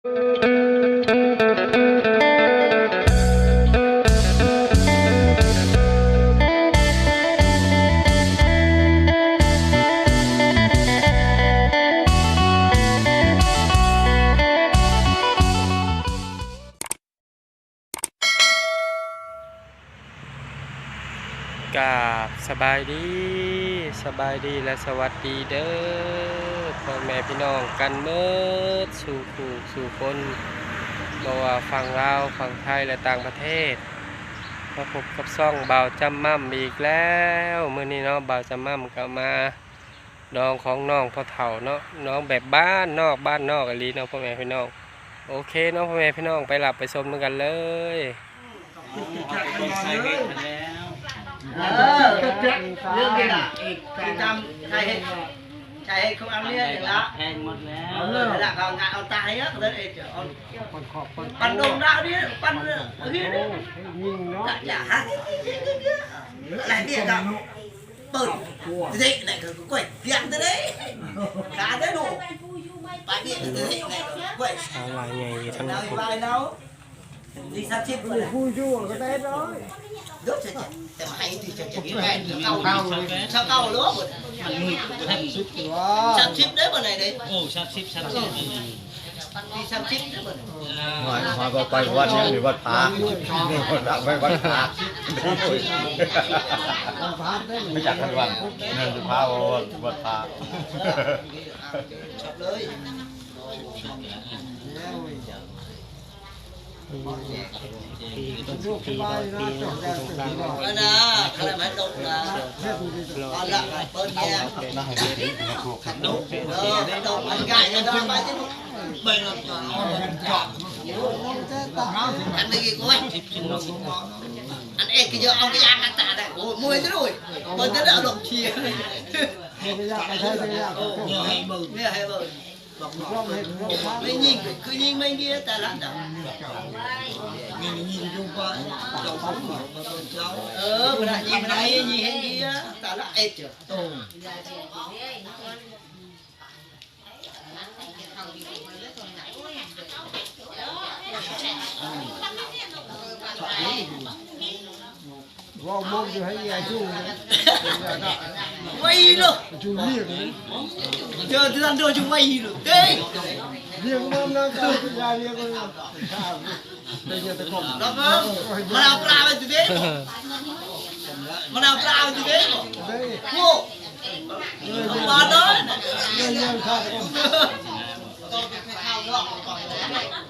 กราบสบายดี สบายดีและสวัสดีเด้อ พ่อแม่พี่น้องกันเมื่อสู่ผู้สู่คนบ่ว่าฝั่งลาวฝั่งไทยและต่างประเทศมาพบกับซ่องบ่าวจำมั่มอีกแล้วเมื้อนี้เนาะบ่าวจำมั่มก็มาน้องของน้องพ่อเฒ่าเนาะน้องแบบบ้านนอกบ้านนอกอะลีเนาะพ่อแม่พี่น้องโอเคเนาะพ่อแม่พี่น้องไปหลับไปชมกันเลยเออเรื่องนี้ล่ะอีกที่ทำใครเห็น ใครเห็นเขาเอาเนี่ยอย่างละแพงหมดแล้วเอาเลยละเขางานเอาตายอะเลยเอจะเอาปั่นดงดาวนี่ปั่นเรื่องนี่จะจะฮะอะไรเนี่ยกับเปิดเด็กไหนก็กล้วยเพียงเด้ขาได้ดูไป เนี่ยเด็กไหนกล้วยสาวลายใหญ่ทั้งเราคน ไปแล้ว đi sắp xếp rồi Vui vui cái đấy đó đốt sẽ chạy แต่มาให้ที่จะจะกินแม่เก่าเก่าชาวเก่าล้อหมดมันมีแพงสุด Wow สามชิปได้บ่ไหนเด้โอ้ชับชิบชั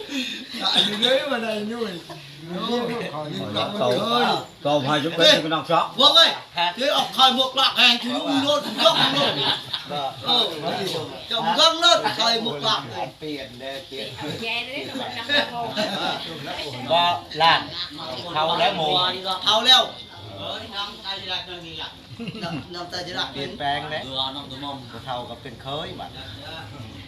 ได้เอาดอกเชียร์ Cái dạng cái thấy cái dạng เนี่ยให้เบิ่งเนี่ยให้เบิ่ง Không hết không phát ไม่ยิงคือยิงไม่เงี้ยแต่ละดอกเออเวลายิงไหนยิงให้เงี้ยแต่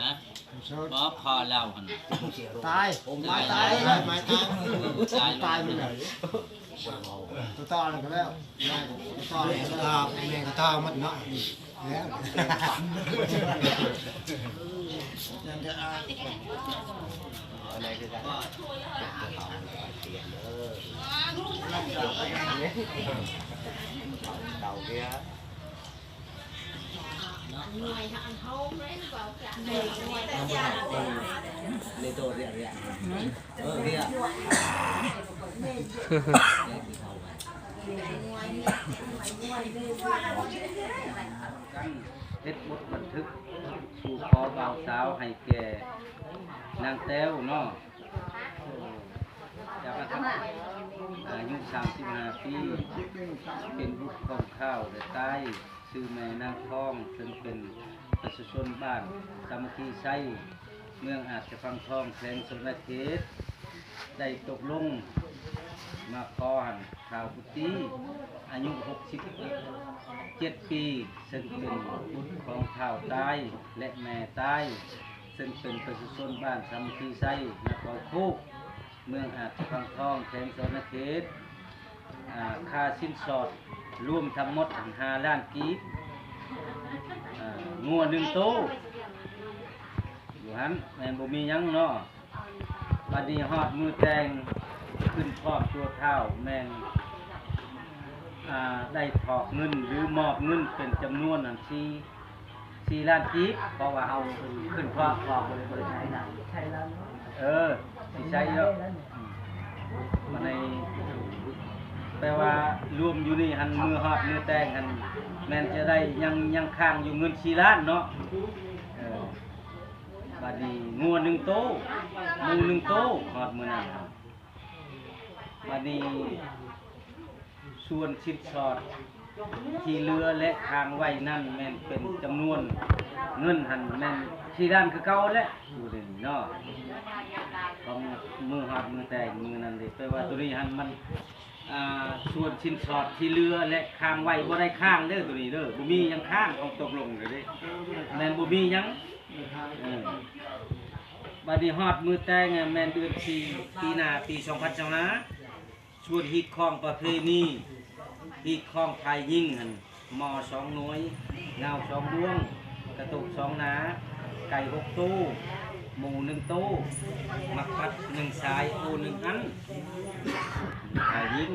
ฮะบ่พอเล่าหันตายผมไม้ตายตายตายตายตายมันไหนตายตอยก็แล้วแม่ตายตอนก็แลยวแม่ก็ตามันเตาะแล้วอะไรคือการเตียนเด้อยตาเบี้ย เลยโดดเรียกเรียกเออเรียกเฮ็ดบทบันทึกสู่ขอบ่าวสาวให้แก่นางแต้วเนาะจากอายุ35ปี เป็นบุตรของข้าวแต่ใต้ ชื่อแม่นางทองซึ่งเป็นประชาชนบ้านสามัคคีไซเมืองอาจจะฟังทองแขวงสมณเขตได้ตกลงมาขอหันข่าวพุทธีอายุ 67 ปีซึ่งเป็นบุตรของข้าวใต้และแม่ใต้ซึ่งเป็นประชาชนบ้านสามัคคีไซนครคูกเมืองอาจจะฟังทองแขวงสมณเขตอ่าค่าสินสอด รวมทั้งหมดห้าล้านกีบอ่างัวหนึ่งโตวอยู่หันแม่นบ่มีหยังเนาะบัดนี้ฮอดมือแตงขึ้นพร้อมตัวเท้าแม่นอ่าได้ถอกเงินหรือมอบเงินเป็นจำนวนอันสี่สี่ล้านกีบเพราะว่าเอาขึ้นพร้อมพร้อมบ่ได้บ่ได้ใช้นะเออสิใช้เยอะมมาใน แปลว่ารวมอยู่นี่หันมือฮอดมือแตงหันแม่นจะได้ยังยังค้างอยู่เงินชีล้านเนาะเออบัดนี้งัวหนึ่งโตวหมูหนึ่งโตวฮอดมือนั้นบัดนี้ส่วนชิ้นสอด ที่เหลือและค้างไว้นั่นแม่นเป็นจำนวนเงินหันแม่นชีล้านคือเก่าแหละอยู่ในนี้เนาะของมือฮอดมือแตงมือนั้นเด้แปลว่าตัวนี้หันมัน อ่าส่วนชิ้นสอดที่เรือและค้างไว้บ่ได้ค้างเด้อตัวนี้เด้อบ่มีหยังค้างของตกลงเลยเด้แม่นบ่มีหยังเออบัดนี้ฮอดมือแต่งแม่นเดือน4ปีหน้าปี2025นะส่วนฮีดของประเพณีฮีดของไทยยิ่งหั่นมอสองหน่วยเงาสองดวง กระตุกสองนา ไก่หกตู้หมูหนึ่งตู้มักพัดหนึ่งสายโอหนึ่งอัน ยิง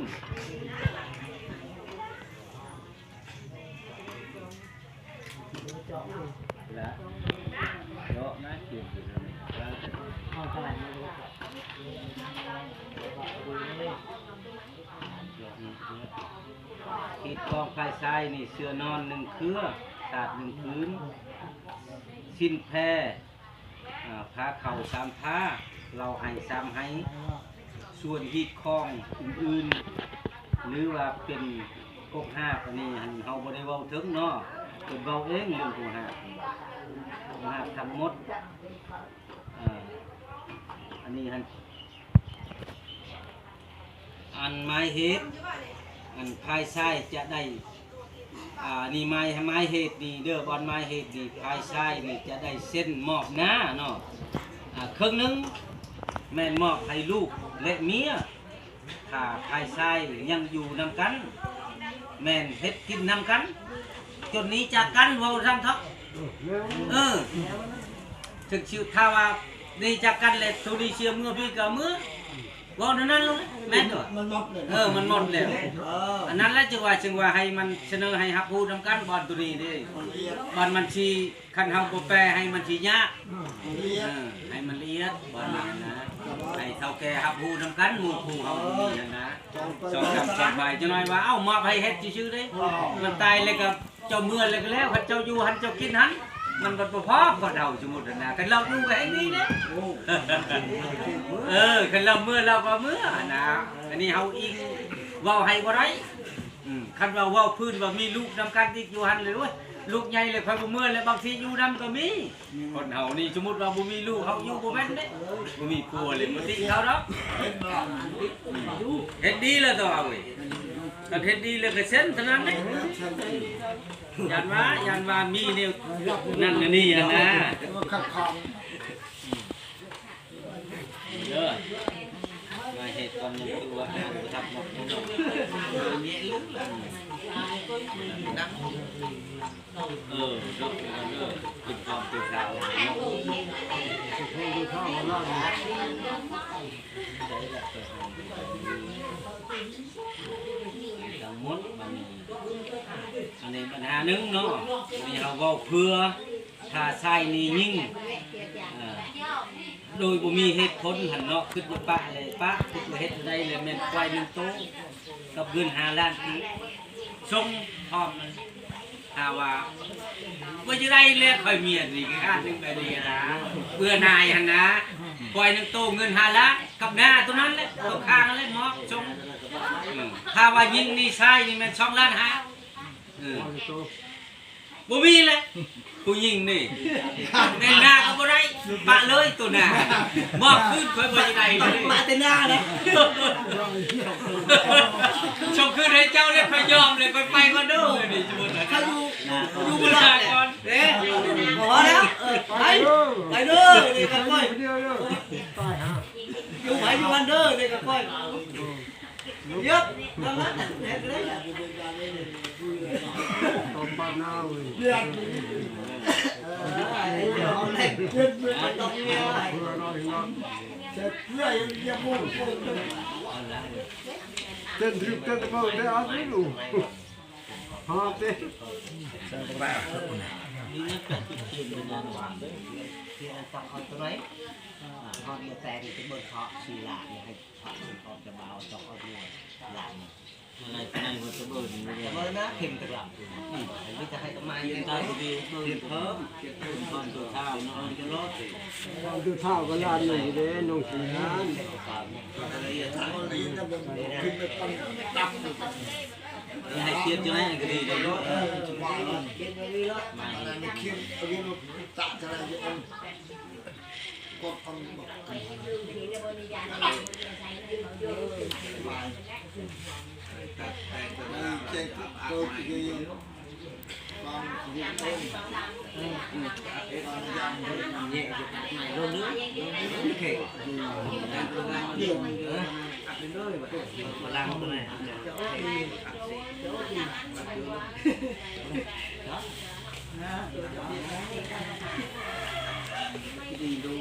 และเยอะนะเกี่ยวกับเรื่องนี้แล้วแต่ขีดกองไฟทรายนี่เสื้อนอนหนึ่งเครือตาดหนึ่งพื้น สิ้นแพร่ผ้าเข่าสามผ้า เราให้สามให้ ส่วนฮีดคล้องอื่นๆ หรือว่าเป็นกกห้าอันนี้หันเฮาบ่ได้ว้าถึงเนาะเพิ่นเว้าเองเรื่องกกห้ากกห้าทั้งหมดอันนี้หันอันไม้เฮ็ดอันภายซ้จะได้อ่านี่ไม้ไม้เฮ็ดนี่เด้อบอนไม้เฮ็ดนี่ภายซ้นี่จะได้เส้นมอบหน้าเนาะอ่าครึ่งหนึงแม่นมอบให้ลูก และเมียถ้าภายชายยังอยู่นำกัน แม่นเฮ็ดกินนำกัน จนหนี้จากกันเว้าซ้ำเทักเออถึงชิวถ้าว่าหนี่จากกันแล้วตัวนี้เชื่อมือพี่ก็มือเว้าเท่านั้นลงแม่นตัวมันหมดเลยเออมันหมดแล้วเอออันนั้นแหละจึงว่าจึงว่าให้มันเสนอให้ฮับพูดนำกันบอลตัวนี้เดิมันละเอียดบอลมันชีคันเฮาบ่แปลให้มันชียากมันละเอียเอดอให้มันละเอียดบ่นานนะ ให้เท่าแก่ฮับฮู้นำกันหมู่ผู้เฮาบ่มีนั่นนะสองคำสองใบจังหน่อยว่าเอ้ามาให้เฮ็ดซื่อๆเด้มันตายเลยก็เจ้าเมื่อเลยก็แล้วคันเจ้าอยู่หันเจ้ากินหันมันบ่บ่พอก็เดาสมมุตินะคันเราอยู่ก็ให้นี่เด้เออคันเราเมื่อเราก็เมื่อนะอันนี้เฮาอิงเว้าให้บ่ได้อืมคันว่าเว้าพื้นว่ามีลูกนำกันที่อยู่หันเลยเว้ย ลูกใหญ่เลยค่อยบ่เมื่อแล้วบางทีอยู่นำก็มีคนเฮานี่สมมุติว่าบ่มีลูกเฮาอยู่บ่แม่นเด้บ่มีผัวเลยบ่ติเขาดอกเฮ็ดดีแล้วตัวเอาเว้ยถ้าเฮ็ดดีแล้วก็เซ็นเท่านั้นเด้ยันว่ายันว่ามีแนวนั่นน่ะนี่อะนะมันขัดขวางเด้อมาเฮ็ดก่อนยังตัวอ่านบ่ทับหมดทุกดอกเออดอกเด้อกินความเป็นสาวดูข้าวของ เราเนี่ยทั้งหมดมันมีอันนี้ปัญหาหนึงเนาะนี่เราเว้าเพื่อถ้าใส่นี่ยิ่งเอ่อโดยบ่มีเหตุผลหั่นเนาะคิดว่าปะเลยปะคิดว่าเฮ็ดได้เลยแม่นควายหนึงโตกับเงิน5ล้านกี ทรงพร้อมเลยถ้าว่าว่าจะได้เรียกคอยเมียนี่ก็อันหนึงไปดีนะเบื่อนายหันนะล่อยนึงโตเงินหาล้านกับหน้าตัวนั้นแหละตัวข้างนั่นแหละหมอกชงถ้าว่ายิงนี่ใช่นี่มันช่องล้านห้าบ่มีเลย ผู้ยิงนี่แม่นหน้าก็บ่ได้ปะเลยตัวหน้ามอบขึ้นค่อยบ่ได้เลยมาแต่หน้าเลยชมคืนให้เจ้าเลยพยอมเลยไปไปก็เด้อนี่จะบ่ได้เขาอยู่อยู่ดูบนเวหลัลางเนี่ยก่อนเด้พอแล้วเออไปไปเด้อเด็กกับก้อยเดียวเดียวตายฮะอยู่ไปอยู่วันเด้อเด็กกับก้อยเยอะนั่นแหละเด็กเลยตอมบ้านหน้าเว้ย เดือดเออเอาเล็กเดือดเดือดต้องเมียเพื่อน้อยน้อยเจ็บเพื่อยังมุ่งมุ่งเต้นถึงเต้นก็ได้อันนี้ดูฮะเต้ที่อันสักเอาตัวไหนพอเนี่ยแต่ที่เป็นเบนเคาะชีหลานเนี่ยให้เคาะสี่เคาะจะเบาจอกเอาด้วยหลานเนี่ย อะไรในมันจะเบิ่นไม่ได้แต่ว่านะเข็มตะหลับอันนี้จะให้ต้นไม้ยืนตายดีเบิ่นเพิ่มเก็บเพิ่มตอนตัวข้าวน้องจะรอดสิเราดูเท่ากันลานอยู่เด้น้องสีน้ำให้เทียบจะให้ก็ดีเลยรถเก็บไว้นี่ละมาดูบัตรเคาะคือคน con con bậc trên thức cơ kia con dùng tôm con nhẹ mày lô nước nước kể nhiều đến nơi mà làm cái này đó cái gì đâu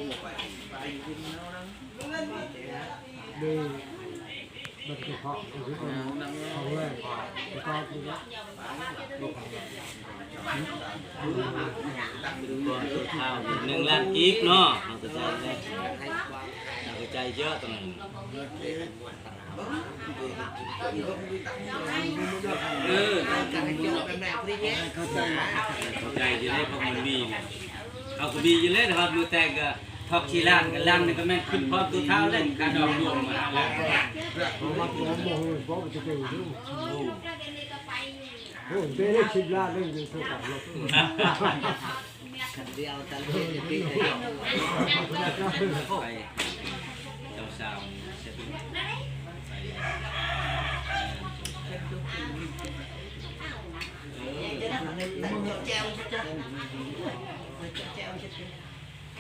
ของแรกก็คือว่าตัวข้าวหนึ่งล้านกีบเนาะเราก็ใจได้เราก็ใจเยอะตรงนั้นเออเกี่ยวกับแม่พริกเนี่ยเข้าใจอยู่เลยพราะมันมีเอาก็ดีอยู่เลยนะครับดูแต่ก็ ทอกชีลานกันลังนี่ก็แม่นขึ้นพร้อมตัวเท้าเล่นการดอกรวมมาแล้วผมมาตัวโมโหเพราจะเก่งดูโอ้เด้ชิบลาเรื่องจะสุดกับรถเดียวต่ละคนจะปิ้งเลยไปเจ้าสาวเสร็จไปแจวชัดๆแจวชัดเกียนอยู่ในจุดเสียงการเจ้าสาวเป็นยังคนเก่าเลยเช่นเบิ้ลลูกมาดูไปนักสัตว์เนี่ยจะสาวมองที่ไหนเส้นคอแม่เส้นไป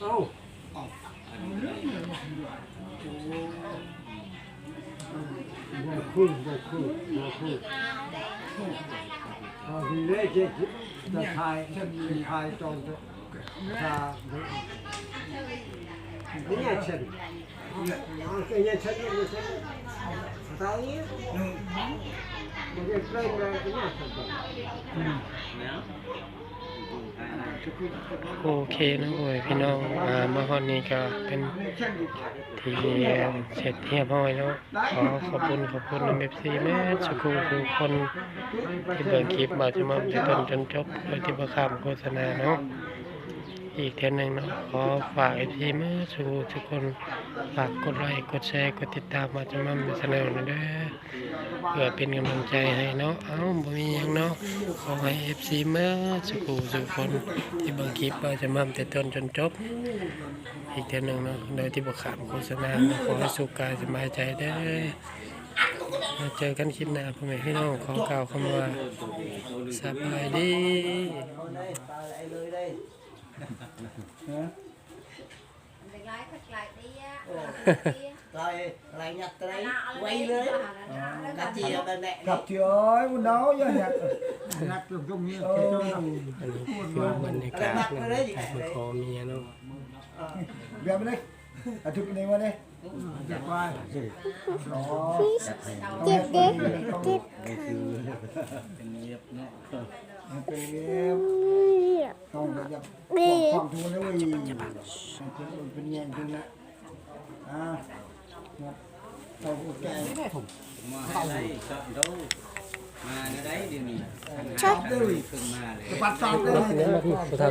เอ้าอันนี้บ่คุ้นบ่คุ้นบ่คุ้นเอาทีแรกจะจะทายจะทายจอนจะทาเนี่ยเช่นเอาแค่เนี่ยเช่นเนี่ยเช่นตายเนี่ยมันจะเปลี่ยนเนี่ยเช่นโอเคนะโอ้ยพี่น้องอ่ามาฮอดนี้ก็เป็นทีเสร็จเรียบร้อยแล้วขอขอบคุณขอบคุณน้ำเอฟซีแม่สุกูทุกคนที่เบิ่งคลิปมาจะมาจนต้นจนจบโดยที่บ่ข้ามโฆษณาเนาะ อีกเท่านึงเนาะขอฝากเอฟซีแม่สุกูทุกคนฝากกดไลค์กดแชร์กดติดตามมาจะมาเสนอนะเด้อเพื่อเป็นกำลังใจให้เนาะเอ้าบ่มีหยังเนาะขอให้ FC เมื่อสุกูทุกคนที่บิ่งคลิปมาจะมาแต่ต้นจนจบ อีกเท่านึงเนาะโดยที่บ่ขามโฆษณาขอให้สุขกายสบายใจเด้มาเจอกันคลิปหน้าพ่อแม่พี่น้องขอกล่าวคำว่าสบายดี ๆตายไอ้เลยได้ Đừng lái thật lại đi á. rồi lại nhặt tới đấy quay lên cá chì ở bên mẹ gặp chị ơi muốn đấu với nhặt nhặt được trong như thế cho nó อันนี้คือบรรยากาศนะไปขอเมียเนาะ về bên đây à chụp này qua đây chụp qua đó เจ็บเด็กเจ็บเป็นเรียบเนาะเป็นเเนี่ยต้องแบบดีความทุกข์เลยเป็นเงี้ยจริงนะอ่าเราแก่มาให้ได้ชอบดูมาได้เดี๋ยวนี้ชอบด้วยขึ้นมาเลยจะปัดซ้ำเลยเดี๋ยวมาพี่ผู้เฒ่า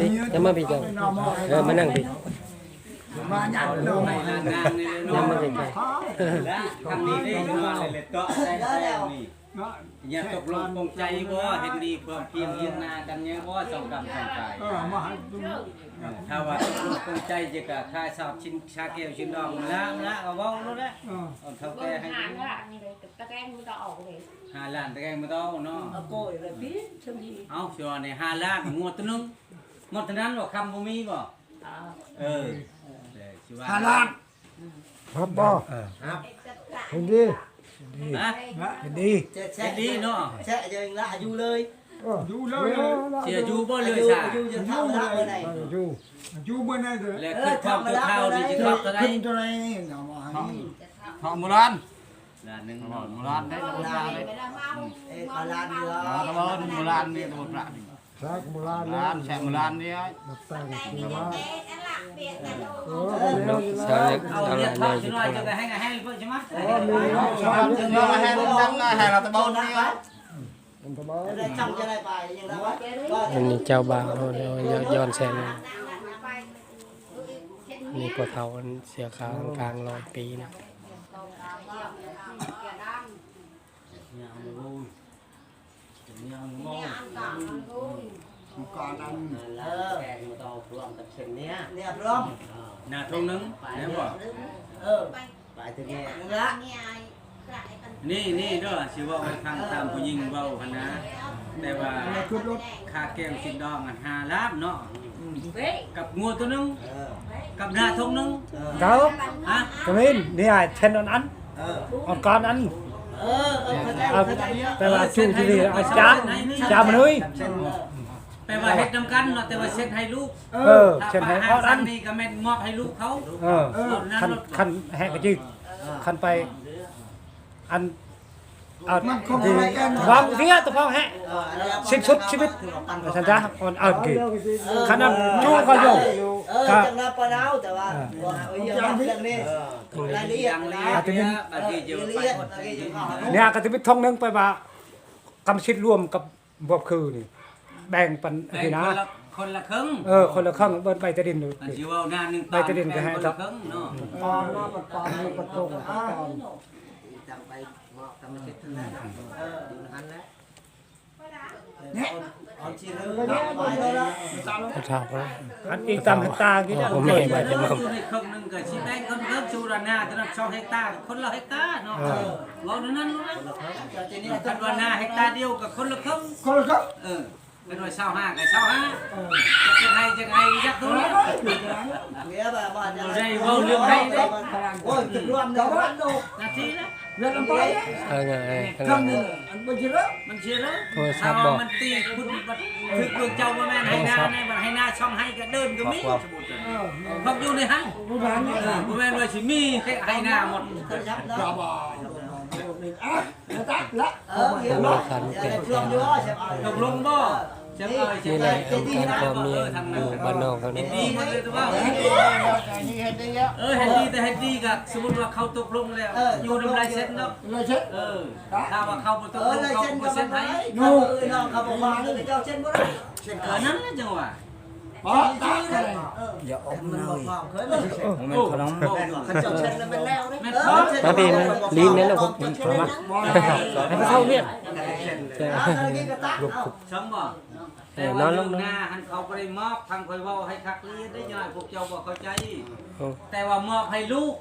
ดิยังมาพี่เจ้าเออมานั่งพี่มาหยัดเลยไม่นานนานนี่เลยยังเนาะมาใกล้และทางนี้ได้รู้ว่าเลยเกาะได้แล้วนี่ อย่าตกลงปงใจบ่เห็นดีความเพียงเฮียงนากันเนี่ยบ่สองกรรมสองกายเออมาให้ดูถ้าว่าตกลงปงใจจะกะค่าสอบชิ้นชาเกลชิ้นดองละละก็เว้าแล้วแหละเออเอาเท่าแก่ให้ดูห้าล้านตะแกงมาต้องเนาะ ở cội là biết châm gì เอาเสียในห้าล้านงวดตัวหนึงงวดตัวนั้นบ่คำบ่มีบ่เออเดี๋ยวสิว่าฮาลาดครับบ่เห็นดีฮะเห็นดี sẽ เฮ็ดดี sẽ เนาะ sẽ giờ là du lời ดูเลยเสียอยู่บ่เลย du ซะ du giờ thao ra bên này ดูดูบนนั้นเลยแล้วคือความตัวเท่านี่สิครับเท่าไหร่ขึ้น ตัวไหนเอามาให้ทองโบราณล้านหนึงโบราณได้โบราณได้ Ê, bà lan đi อ๋อ đó ตะบนโบราณนี่ตะบนพระนี่ชักโบราณโบราณแช่โบราณนี่มาตั้งที่ว่าโอ้ๆเนาะสาวเล็กเอาสาวหเรีลายยกแม่เท่าอยู่สิน้อยทางจะได้ให้ให้เพิ่นใช่มั้ยชาวบ้านจะยอมให้รถดังให้เราตะบนนี่เป็นตัวบ้า Ở đây trong cho này bài nhưng đó อันนี้เจ้าบ่าวเนาะเดี๋ยวย้อนแสงนะนี่ปวดเท้าอันเสียขาวกลางร้อยปีนะ ก่อนนั้น Ờ, nè Rom หน้าตรงนึงแม่นบ่ Ờ, bài từ nghe Đó นี่นี่เด้อสิเว่าให้ฟังตามผู้หญิงเว้าหั่นนะแต่ว่าขึ้นรถค่าแก้วสินดองอัน5ล้านเนาะกับงัวตัวนึง Ờ, กับหน้าทงนึงเขาฮะกมินนี่ไอ้เช่นอัน ờ อันก่อนอัน Ờ, ờ, thật ra เอา thật ra แปลว่าชูที่นี่อาจารย์จามนุ้ยแป ลว่าเฮ็ดนำกันเนาะแต่ว่าเช็ดให้ลูกเออเช่นให้ถ้าเขาอัอันนนี้ก็แม่นมอบให้ลูกเขาเออคันคันแหกกระจิกคันไป อันเอาดีวางเสียตัวพ่อแหะ Ờ, ở đây สิ้นสุดชีวิตฉันจะอ่อนอ่อนกี่ ขนาดจู้เขาอยู่ Ờ, Cả- chẳng là quần áo, แต่ว่าเออเยอะมากเรื่องนี้รายละเอียดยังนะเลียรายดเนี่ยบางทีจะละไปเอียดหมดรายละเอียดของเขาเนี่ยกติวิททองหนึงไปว่ากำชิดรวมกับบวบคือนี่ แบ่งปันแบ่งนี่คนะนละคนละครึ่งเออคนละครึ่งเบิดใบตะดินดูอันที่ว่าหน้าหนึงใบตะดินก็ให้คนครัละบครึ่งเนาะปอนน้ำมันปอนมีประตูอ่าจำไปเหมาะกับมาคิดทั้งนั้นเอออยู่ในนั้นนะเนี่ยเอาชีเรือไปเลยละปวดเท้าเนาะอันอีกตามเห็นตากี่ได้ผมไม่ให้มาจะมาอยู่ในครึ่งหนึงก็สิแบ่งคนเพิ่มชูระนาแต่ละ2เฮกตาร์คนละเฮกตาร์เนาะเว้านั้นเนาะแต่ทีนี้คันว่าหน้าเฮกตาร์เดียวกับคนละครึ่งคนละครึ่งเออ เป็นว่า25กับ25จะให้จะให้ยักตัวนี้เมียแบบว่าจะได้เว้าเรื่องให้เด้โอ้ยถึงรวมเดี๋ยวมันดูนาทีละเรื่องลำไปเอาไงข้า งครั้งหหนึลังงอันเป็นเรื่องมันเชื่อแล้วรศัถ้าพท์บว่าอกมันตีคุณมันถึกดวเจ้าว่าแม่นให้หน้าแน่มันให้หน้าช่องให้ก็เดินก็มีสมมุติพบอยู่ในหันเออบ่แม่นว่าสิมีให้ให้หน้าหมายับกระเนาะบอกล้วตัดละเออเดี๋ยวเนาเดี๋ยวช่วงอยู่ใช่ไหมตกละเอ่ยนี่แหละเอาการขอเมียอยู่บ้านนอกเขาเห็เนะนดีหมดเลยแต่ว่าเฮ็ดได้เยอะเออเห็นดีแต่เห็นดีก็สมมุติว่าเขาตกลงแล้ว อยู่นำลายเซ็นเนาะเลยเช็ดเออถ้าว่าเขาบ่ตเอกอลงเลยเขาเช่นบ่เซ็มันนให้ ไว้เขาเออน้องเขาบอกว่าเออเจ้าเช่นบ่ได้เออนั่นแหละจังหวะ อ๋อตัดเลยอย่าอมมันบอกความเคยเลยโอ้ขนมเขาเจ้าเช่นแล้วเป็นแล้วเด้มาพี่มาลิ้นนั่นแหละผมผมมาให้เขาเข้าเรียกใช่ลูกช่องบ่แต่ว่าเรื่องหน้าหันเขาบ่ได้มอบทางคอยเว้าให้คักเรียนได้จังได๋พวกเจ้าบ่เข้าใจเอาแต่ว่ามอบให้ลูก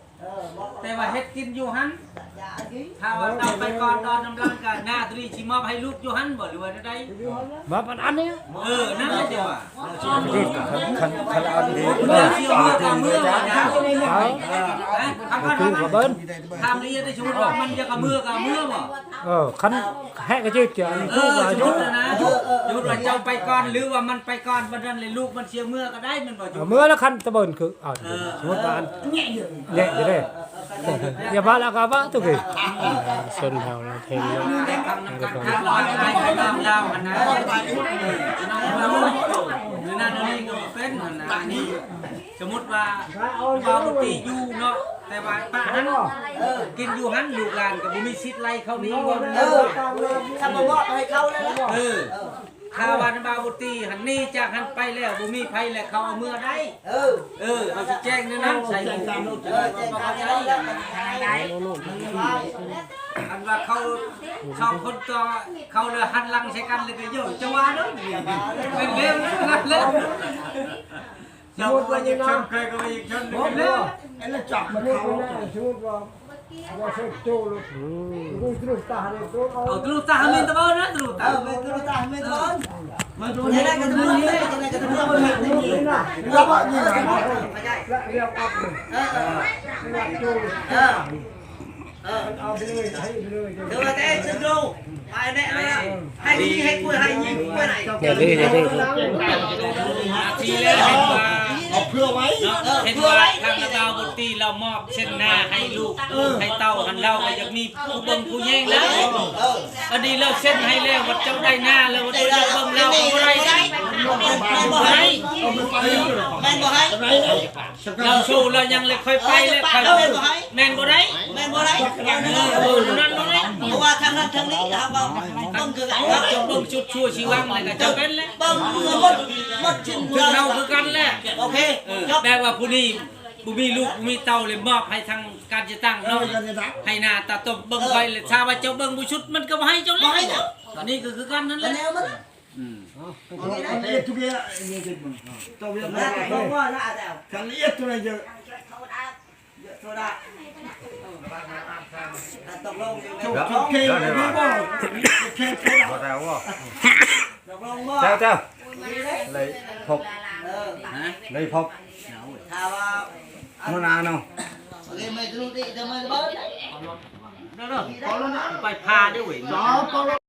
แต่ว่าเฮ็ดกินอยู่หัน ถ้าว่าเต้าไปก่อนตอนน้ำรังกันหน้าตรีชิมอบให้ลูกยู่หันบ่หรือว่าได้มาปันอันนี้เออนั่นแหละเดียวอะคันคันเอาดีเมื่อเชียวเมื่อกับเมื่อนะเอาทำกันคือกับเบิ้ลทำนี้ได้ชมว่ามันจะกับเมื่อกับเมื่อบ่เออคันแหกกระจืดเจ้าเอทุกออาสมยุมตินะสมมติว่าเจ้าไปก่อนหรือว่ามันไปก่อนวันนั้นเลยลูกมันเชียร์เมื่อก็ได้มันบ่จุเมื่อแล้วคันตะเบิ้ลคือเอาสมมติว่าอันแย่จะได้อย่าบ้าแล้วก็บ้าตุกทีส่วนเฮาเราเทงเนาะแต่คำนั้นกันลอยไปไปตามดาวอันนั้นหรือนั่นนี่ก็เป็นอันนั้นนี่สมมติว่าบาบุตีอยู่เนาะแต่ว่าป้าหันเออกินอยู่หันลูกหลานกับบุมีชิดไล่เขานี้ว่าเออถ้ามาบอกให้เขาเลยนะเออ ข้าวันบาบุตีหันนี่จากหันไปแล้วบุมีไผแล้วเขาเอาเมื่อได้ เออ เออเราจะแจ้งในนั้นใส่หมูเออแจ้งการแล้วแล้วได้อันว่าเขาชอบคนต่อเขาเลยหันหลังใช้กันเลยก็โยจะว่าเนาะเป็นเร็วนะเร็วชอบว่าจะชนใครก็ไม่ชนเร็วอันนั้นจับมันเขาสมมติว่าว่าเสกโจ้ลูกลูกลูกตาเนี่ยโจ้เอาเอาตรูตาเมนตะบ้านะตรูเอตาอไม่รู้ตาไม่ร้อนมาดูนี่ได้กันทุกคนนี่ได้กันทุกคนนี่นี่เราบอกนี่ไม่ใช่และเรียกอัพเลยเออเออเรียกโจ้เออเออเอาไปเลยให้ไปเลยเดี๋ยวแต่จะดูไปแน่เลยให้ยิงให้คุยให้ยิงไปไหนอย่าดื้อ อย่าดื้อทีแล้วเห็นว่าเอาเพื่อไว้เห็นว่าทางเราบุตรีเรามอบเช่นหน้าให้ลูกให้เต้าหันเราก็จะมีผู้เบิ่งผู้แย่งแล้วเอออันนี้เราเส้นให้แล้วว่าเจ้าได้หน้าแล้วว่าเจ้าจะเบิ่งเราอะไรได้ แม่บอกให้แม่บอกให้เราโชว์เรายังเลยค่อยไปเลยครับแม่นบ่ได้แม่บอกให้เออนั่นบ่ได้เพราะว่าทางนั้นทางนี้เราบอกต้องคือกันครับจะเบิ่งชุดชั่วชีวังเลยก็จะเป็นแล้วต้องเงินหมดหมดชิ้นคือเราคือกันแหละโอเคเออจบแปลว่าผู้นี้ผู้มีลูกผู้มีเต้าเลยมอบให้ทางการจะตั้งเนาะให้หน้าตาตบเบิ่งไปเลยถ้าว่าเจ้าเบิ่งบ่ชุดมันก็บ่ให้เจ้าแล้วอันนี้ก็คือกันนั่นแหแล้ละ วมันทุกอย่างนี่จะมันตัวเรียกน่าจะบอกว่าน่าจะทางนี้ตัวไหนเยอะโซดาตกลงโจ้โจ้เคไม่บอกเคเคพอแล้วว่าตกลงบ่เจ้าเจ้าเลยพบเออเลยพบถ้าว่ามนาเนาะโอเคไม่รู้ดิจะไม่บอกนั่นเนาะไปพาด้วยเว้ย